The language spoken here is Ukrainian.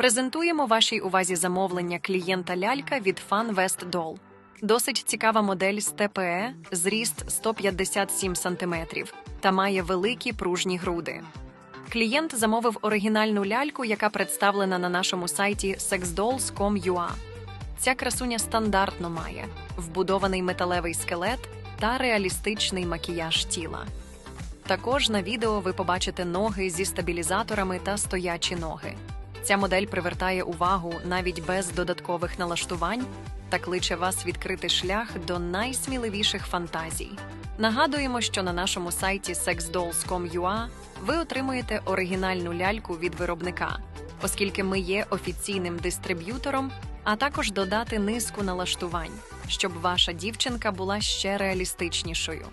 Презентуємо вашій увазі замовлення клієнта лялька від FunVest Doll. Досить цікава модель з ТПЕ, зріст 157 см та має великі пружні груди. Клієнт замовив оригінальну ляльку, яка представлена на нашому сайті sexdolls.com.ua. Ця красуня стандартно має вбудований металевий скелет та реалістичний макіяж тіла. Також на відео ви побачите ноги зі стабілізаторами та стоячі ноги. Ця модель привертає увагу навіть без додаткових налаштувань та кличе вас відкрити шлях до найсміливіших фантазій. Нагадуємо, що на нашому сайті sexdolls.com.ua ви отримуєте оригінальну ляльку від виробника, оскільки ми є офіційним дистриб'ютором, а також додати низку налаштувань, щоб ваша дівчинка була ще реалістичнішою.